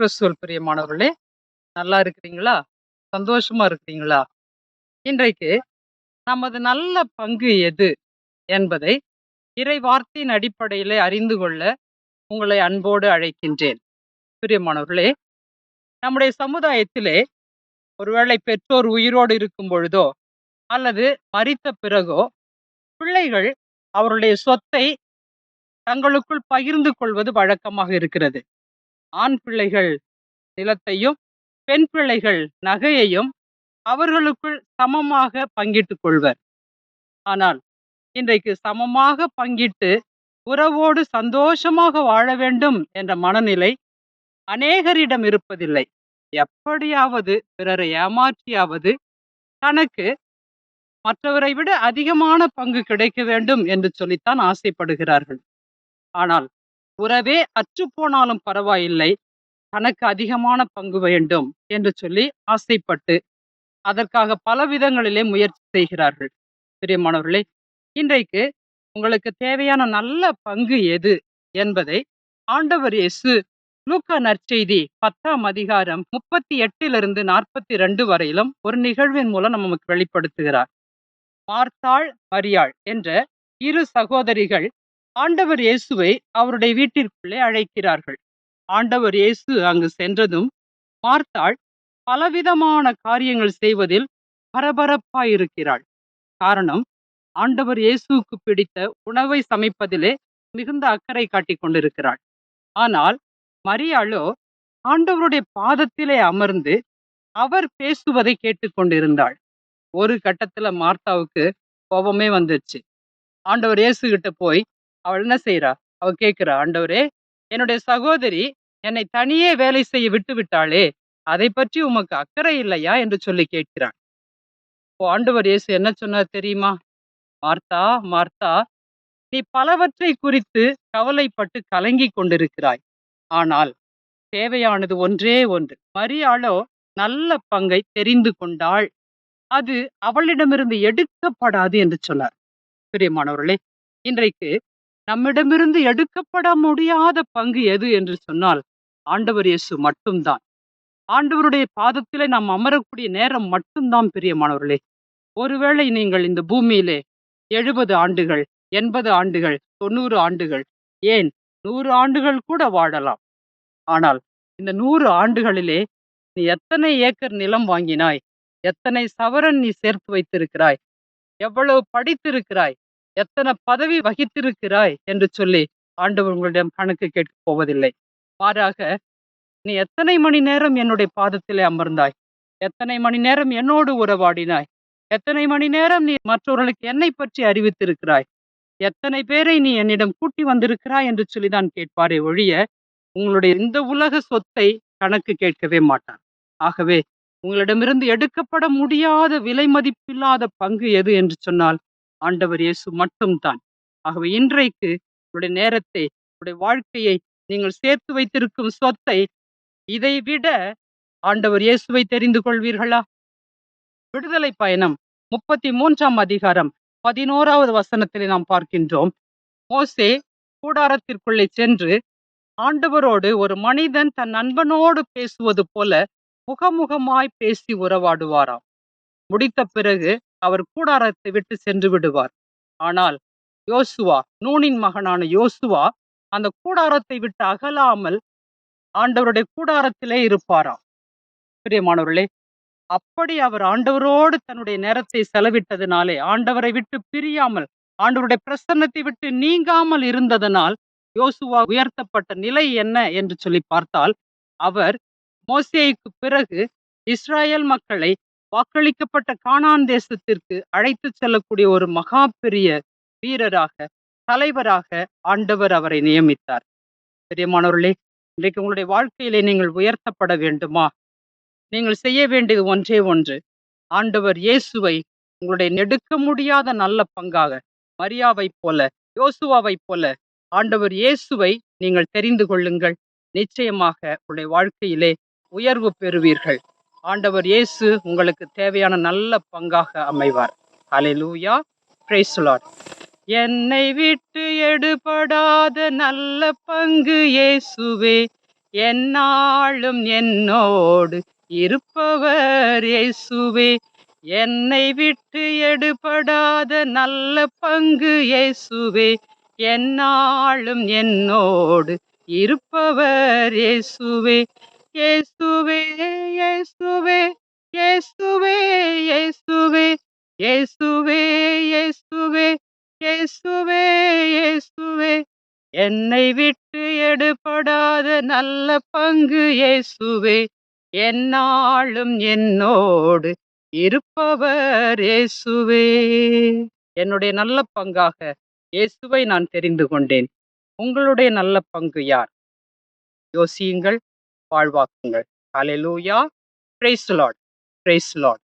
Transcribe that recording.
கிறிஸ்துவல் பிரியமானவர்களே நல்லா இருக்கிறீங்களா? சந்தோஷமா இருக்கிறீங்களா? இன்றைக்கு நமது நல்ல பங்கு எது என்பதை இறை வார்த்தையின் அடிப்படையிலே அறிந்து கொள்ள உங்களை அன்போடு அழைக்கின்றேன். பிரியமானவர்களே நம்முடைய சமுதாயத்திலே ஒருவேளை பெற்றோர் உயிரோடு இருக்கும் பொழுதோ அல்லது மறித்த பிறகோ பிள்ளைகள் அவருடைய சொத்தை தங்களுக்குள் பகிர்ந்து கொள்வது வழக்கமாக இருக்கிறது. ஆண் பிள்ளைகள் நிலத்தையும் பெண் பிள்ளைகள் நகையையும் அவர்களுக்குள் சமமாக பங்கிட்டுக் கொள்வர். ஆனால் இன்றைக்கு சமமாக பங்கிட்டு உறவோடு சந்தோஷமாக வாழ வேண்டும் என்ற மனநிலை அநேகரிடம் இருப்பதில்லை. எப்படியாவது பிறரை ஏமாற்றியாவது தனக்கு மற்றவரை விட அதிகமான பங்கு கிடைக்க வேண்டும் என்று சொல்லித்தான் ஆசைப்படுகிறார்கள். ஆனால் உறவே அற்றுப்போனாலும் பரவாயில்லை. தனக்கு அதிகமான பங்கு வேண்டும் என்று சொல்லி ஆசைப்பட்டு அதற்காக பல விதங்களிலே முயற்சி செய்கிறார்கள். பிரியமானவர்களே இன்றைக்கு உங்களுக்கு தேவையான நல்ல பங்கு எது என்பதை ஆண்டவர் இயேசு லூக்கா நற்செய்தி பத்தாம் அதிகாரம் முப்பத்தி எட்டிலிருந்து நாற்பத்தி ரெண்டு வரையிலும் ஒரு நிகழ்வின் மூலம் நமக்கு வெளிப்படுத்துகிறார். மார்த்தாள் மரியாள் என்ற இரு சகோதரிகள் ஆண்டவர் இயேசுவை அவருடைய வீட்டிற்குள்ளே அழைக்கிறார்கள். ஆண்டவர் இயேசு அங்கு சென்றதும் மார்த்தாள் பலவிதமான காரியங்கள் செய்வதில் பரபரப்பாய் இருக்கிறாள் காரணம் ஆண்டவர் இயேசுவுக்கு பிடித்த உணவை சமைப்பதிலே மிகுந்த அக்கறை காட்டிக் கொண்டிருக்கிறாள். ஆனால் மரியாளோ ஆண்டவருடைய பாதத்திலே அமர்ந்து அவர் பேசுவதை கேட்டுக்கொண்டிருந்தாள் ஒரு கட்டத்துல மார்த்தாவுக்கு கோபமே வந்துச்சு ஆண்டவர் இயேசு கிட்ட போய் அவள் என்ன செய்யறா அவ கேட்கிறா ஆண்டவரே என்னுடைய சகோதரி என்னை தனியே வேலை செய்ய விட்டு விட்டாளே அதை பற்றி உமக்கு அக்கறை இல்லையா? என்று சொல்லி கேட்கிறான். இப்போ ஆண்டவர் இயேசு என்ன சொன்னார் தெரியுமா? மார்த்தா மார்த்தா நீ பலவற்றை குறித்து கவலைப்பட்டு கலங்கி கொண்டிருக்கிறாய். ஆனால் தேவையானது ஒன்றே ஒன்று. மரியாளோ நல்ல பங்கை தெரிந்து கொண்டாள். அது அவளிடமிருந்து எடுக்கப்படாது என்று சொன்னார். பிரியமானவர்களே இன்றைக்கு நம்மிடமிருந்து எடுக்கப்பட முடியாத பங்கு எது என்று சொன்னால் ஆண்டவர் இயேசு மட்டும்தான். ஆண்டவருடைய பாதத்திலே நாம் அமரக்கூடிய நேரம் மட்டும்தான் பிரியமானவர்களே. ஒருவேளை நீங்கள் இந்த பூமியிலே எழுபது ஆண்டுகள் எண்பது ஆண்டுகள் தொண்ணூறு ஆண்டுகள் ஏன் நூறு ஆண்டுகள் கூட வாழலாம். ஆனால் இந்த நூறு ஆண்டுகளிலே நீ எத்தனை ஏக்கர் நிலம் வாங்கினாய்? எத்தனை சவரன் நீ சேர்த்து வைத்திருக்கிறாய்? எவ்வளவு படித்திருக்கிறாய்? எத்தனை பதவி வகித்திருக்கிறாய் என்று சொல்லி ஆண்டவர் உங்களிடம் கணக்கு கேட்கப் போவதில்லை. மாறாக நீ எத்தனை மணி நேரம் என்னுடைய பாதத்திலே அமர்ந்தாய்? எத்தனை மணி நேரம் என்னோடு உறவாடினாய்? எத்தனை மணி நேரம் நீ மற்றவர்களுக்கு என்னை பற்றி அறிவித்திருக்கிறாய்? எத்தனை பேரை நீ என்னிடம் கூட்டி வந்திருக்கிறாய் என்று சொல்லிதான் கேட்பாரே ஒழிய உங்களுடைய இந்த உலக சொத்தை கணக்கு கேட்கவே மாட்டார். ஆகவே உங்களிடமிருந்து எடுக்கப்பட முடியாத விலை மதிப்பில்லாத பங்கு எது என்று சொன்னால் ஆண்டவர் இயேசு மட்டும்தான். ஆகவே இன்றைக்கு உங்களுடைய நேரத்தை உங்களுடைய வாழ்க்கையை நீங்கள் சேர்த்து வைத்திருக்கும் சொத்தை இதை விட ஆண்டவர் இயேசுவை தெரிந்து கொள்வீர்களா? விடுதலை பயணம் முப்பத்தி மூன்றாம் அதிகாரம் பதினோராவது வசனத்திலே நாம் பார்க்கின்றோம். மோசே கூடாரத்திற்குள்ளே சென்று ஆண்டவரோடு ஒரு மனிதன் தன் நண்பனோடு பேசுவது போல முகமுகமாய் பேசி உறவாடுவாராம். முடித்த பிறகு அவர் கூடாரத்தை விட்டு சென்று விடுவார். ஆனால் யோசுவா நூனின் மகனான யோசுவா அந்த கூடாரத்தை விட்டு அகலாமல் ஆண்டவருடைய கூடாரத்திலே இருப்பாராம். பிரியமானவர்களே அப்படி அவர் ஆண்டவரோடு தன்னுடைய நேரத்தை செலவிட்டதினாலே ஆண்டவரை விட்டு பிரியாமல் ஆண்டவருடைய பிரசன்னத்தை விட்டு நீங்காமல் இருந்ததனால் யோசுவா உயர்த்தப்பட்ட நிலை என்ன என்று சொல்லி பார்த்தால் அவர் மோசேய்க்கு பிறகு இஸ்ராயல் மக்களை வாக்களிக்கப்பட்ட கானான் தேசத்திற்கு அழைத்து செல்லக்கூடிய ஒரு மகா பெரிய வீரராக தலைவராக ஆண்டவர் அவரை நியமித்தார். பெரியமானவர்களே இன்றைக்கு உங்களுடைய வாழ்க்கையிலே நீங்கள் உயர்த்தப்பட வேண்டுமா? நீங்கள் செய்ய வேண்டியது ஒன்றே ஒன்று ஆண்டவர் இயேசுவை உங்களுடைய நெடுக்க முடியாத நல்ல பங்காக மரியாவை போல யோசுவாவை போல ஆண்டவர் இயேசுவை நீங்கள் தெரிந்து கொள்ளுங்கள். நிச்சயமாக உங்களுடைய வாழ்க்கையிலே உயர்வு பெறுவீர்கள். ஆண்டவர் இயேசு உங்களுக்கு தேவையான நல்ல பங்காக அமைவார். ஹalleluya praise என்னை விட்டு எடுபடாத நல்ல பங்கு இயேசுவே என்னாலும் என்னோடு இருப்பவர் இயேசுவே. என்னை விட்டு எடுபடாத நல்ல பங்கு இயேசுவே என்னாலும் என்னோடு இருப்பவர் இயேசுவே. இயேசுவே இயேசுவே இயேசுவே இயேசுவே இயேசுவே இயேசுவே இயேசுவே இயேசுவே. என்னை விட்டு எடுபடாத நல்ல பங்கு இயேசுவே. என்னாலும் என்னோடு இருப்பவர் இயேசுவே. என்னுடைய நல்ல பங்காக இயேசுவை நான் தெரிந்து கொண்டேன். உங்களுடைய நல்ல பங்கு யார்? யோசியுங்கள். வாழ்வாக்குங்கள். அலை லூயா பிரைஸ் லாட் பிரைஸ் லாட்